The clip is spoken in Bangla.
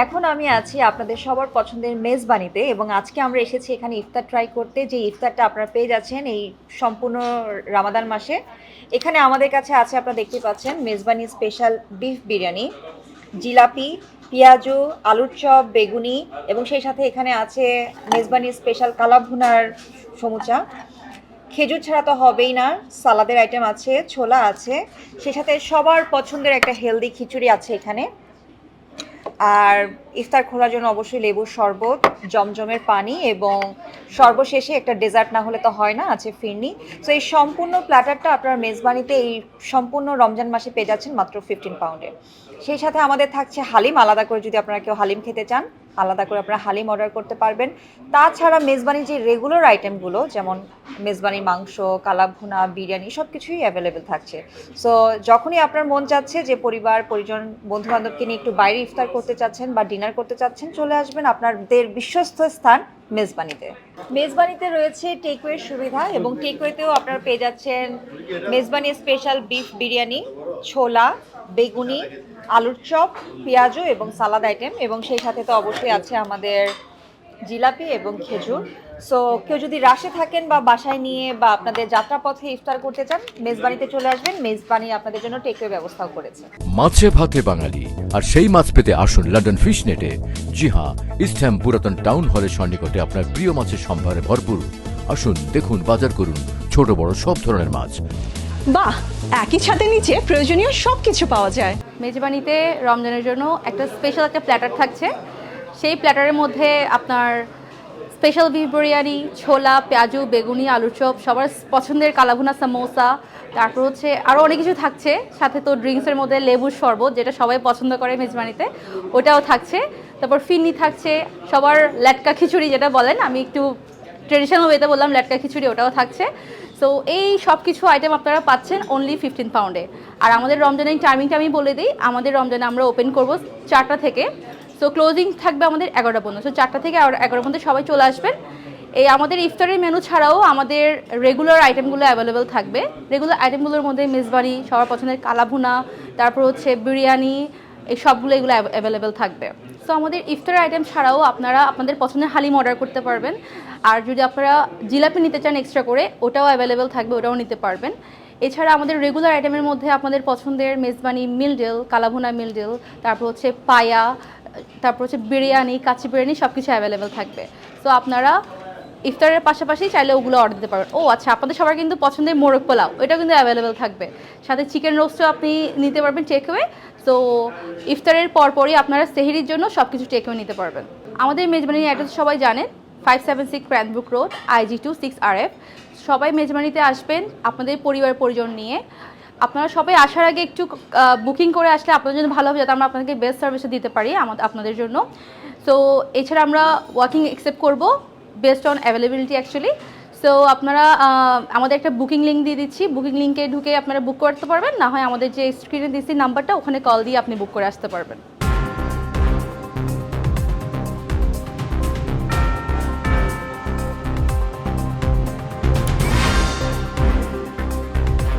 এখন আমি আছি আপনাদের সবার পছন্দের মেজবানিতে এবং আজকে আমরা এসেছি এখানে ইফতার ট্রাই করতে। যে ইফতারটা আপনারা পেয়ে যাচ্ছেন এই সম্পূর্ণ রামাদান মাসে। এখানে আমাদের কাছে আছে, আপনারা দেখতে পাচ্ছেন, মেজবানি স্পেশাল বিফ বিরিয়ানি, জিলাপি, পেঁয়াজু, আলুর চপ, বেগুনি এবং সেই সাথে এখানে আছে মেজবানি স্পেশাল কালাভুনার সমুচা। খেজুর ছাড়া তো হবেই না, সালাদের আইটেম আছে, ছোলা আছে। সেই সাথে সবার পছন্দের একটা হেলদি খিচুড়ি আছে এখানে। আর ইফতার খোলার জন্য অবশ্যই লেবুর শরবত, জমজমের পানি এবং সর্বশেষে একটা ডেজার্ট না হলে তো হয় না, আছে ফিরনি। তো এই সম্পূর্ণ প্ল্যাটারটা আপনার মেজবানিতে এই সম্পূর্ণ রমজান মাসে পেয়ে যাচ্ছেন মাত্র ফিফটিন পাউন্ডে সেই সাথে আমাদের থাকছে হালিম। আলাদা করে যদি আপনারা কেউ হালিম খেতে চান, আলাদা করে আপনারা হালিম অর্ডার করতে পারবেন। তাছাড়া মেজবানির যে রেগুলার আইটেমগুলো যেমন মেজবানির মাংস, কালাভুনা, বিরিয়ানি সব কিছুই অ্যাভেলেবেল থাকছে। সো যখনই আপনার মন চাচ্ছে যে পরিবার, পরিজন বন্ধু বান্ধবকে নিয়ে একটু বাইরে ইফতার করতে চাচ্ছেন বা ডিনার করতে চাচ্ছেন, চলে আসবেন আপনাদের বিশ্বস্ত স্থান মেজবানিতে। মেজবানিতে রয়েছে টেকওয়ের সুবিধা এবং টেকওয়েতেও আপনারা পেয়ে যাচ্ছেন মেজবানি স্পেশাল বিফ বিরিয়ানি। ছোলা, বেগুনি, আলুর চপ, পেঁয়াজু এবং সালাদ আইটেম এবং সেই সাথে তো অবশ্যই আছে আমাদের জিলাপি এবং খেজুর। সো কেউ যদি রাশে থাকেন বা বাসায় নিয়ে বা আপনাদের যাত্রাপথে ইফতার করতে চান মেজবানিতে চলে আসবেন। মেজবানি আপনাদের জন্য টেকওয়ে ব্যবস্থাও করেছে। মাছে ভাতে বাঙালি, আর সেই মাছ পেতে আসুন লন্ডন ফিশ নেটে জি হ্যাঁ ইস্টহ্যাম পুরাতন টাউন হলের সন্নিকটে আপনার প্রিয় মাছের সম্ভারে ভরপুর। আসুন, দেখুন, বাজার করুন ছোট বড় সব ধরনের মাছ। বাহ, একই ছাদের নিচে প্রয়োজনীয় সব কিছু পাওয়া যায়। মেজবানিতে রমজানের জন্য একটা স্পেশাল একটা প্ল্যাটার থাকছে। সেই প্ল্যাটারের মধ্যে আপনার স্পেশাল বিফ বিরিয়ানি, ছোলা, পেঁয়াজু, বেগুনি, আলুর চপ, সবার পছন্দের কালাভুনা সামোসা, তারপর হচ্ছে আরও অনেক কিছু থাকছে। সাথে তো ড্রিঙ্কসের মধ্যে লেবুর শরবত, যেটা সবাই পছন্দ করে মেজবানিতে, ওটাও থাকছে। তারপর ফিরনি থাকছে, সবার ল্যাটকা খিচুড়ি যেটা বলেন, আমি একটু ট্রেডিশনাল ওয়েতে বললাম ল্যাটকা খিচুড়ি, ওটাও থাকছে। সো এই সব কিছু আইটেম আপনারা পাচ্ছেন অনলি ফিফটিন পাউন্ডে আর আমাদের রমজানের টাইমিংটা আমি বলে দিই, আমাদের রমজানে আমরা ওপেন করব চারটা থেকে। সো ক্লোজিং থাকবে আমাদের এগারোটা পর্যন্ত। সো চারটা থেকে এগারোটার পর্যন্ত সবাই চলে আসবেন। এই আমাদের ইফতারের মেনু ছাড়াও আমাদের রেগুলার আইটেমগুলো অ্যাভেলেবেল থাকবে। রেগুলার আইটেমগুলোর মধ্যে মেজবানি, সবার পছন্দের কালাভুনা, তারপর হচ্ছে বিরিয়ানি এই সবগুলো এগুলো অ্যাভেলেবেল থাকবে। সো আমাদের ইফতার আইটেম ছাড়াও আপনারা আপনাদের পছন্দের হালিম অর্ডার করতে পারবেন। আর যদি আপনারা জিলাপি নিতে চান এক্সট্রা করে, ওটাও অ্যাভেলেবেল থাকবে, ওটাও নিতে পারবেন। এছাড়া আমাদের রেগুলার আইটেমের মধ্যে আপনাদের পছন্দের মেজবানি মিলডেল কালাভুনা মিলডেল তারপর হচ্ছে পায়া, তারপর হচ্ছে বিরিয়ানি কাচি বিরিয়ানি সব কিছু অ্যাভেলেবেল থাকবে। সো আপনারা ইফতারের পাশাপাশি চাইলে ওগুলো অর্ডার দিতে পারবেন। ও আচ্ছা আপনাদের সবার কিন্তু পছন্দের মোরগ পোলাও এটা কিন্তু অ্যাভেলেবেল থাকবে। সাথে চিকেন রোস্টও আপনি নিতে পারবেন টেক ওয়ে সো ইফতারের পরপরই আপনারা সেহেরির জন্য সব কিছু টেক ওয়ে নিতে পারবেন। আমাদের মেজবানির অ্যাড্রেস সবাই জানেন five seven six Cranbrook road IG two six R F সবাই মেজবানিতে আসবেন, আপনাদের পরিবার পরিজন নিয়ে। আপনারা সবাই আসার আগে একটু বুকিং করে আসলে আপনাদের জন্য ভালো হবে, যাতে আমরা আপনাদেরকে বেস্ট সার্ভিসে দিতে পারি আমাদের আপনাদের জন্য। সো এছাড়া আমরা ওয়াকিং অ্যাকসেপ্ট করব। Based on availability actually so আপনারা আমাদের একটা বুকিং লিঙ্ক দিয়ে দিচ্ছি। বুকিং লিঙ্কে ঢুকে আপনারা বুক করতে পারবেন। না হয় আমাদের যে স্ক্রিনে দিচ্ছি নাম্বারটা ওখানে কল দিয়ে আপনি বুক করে আসতে পারবেন।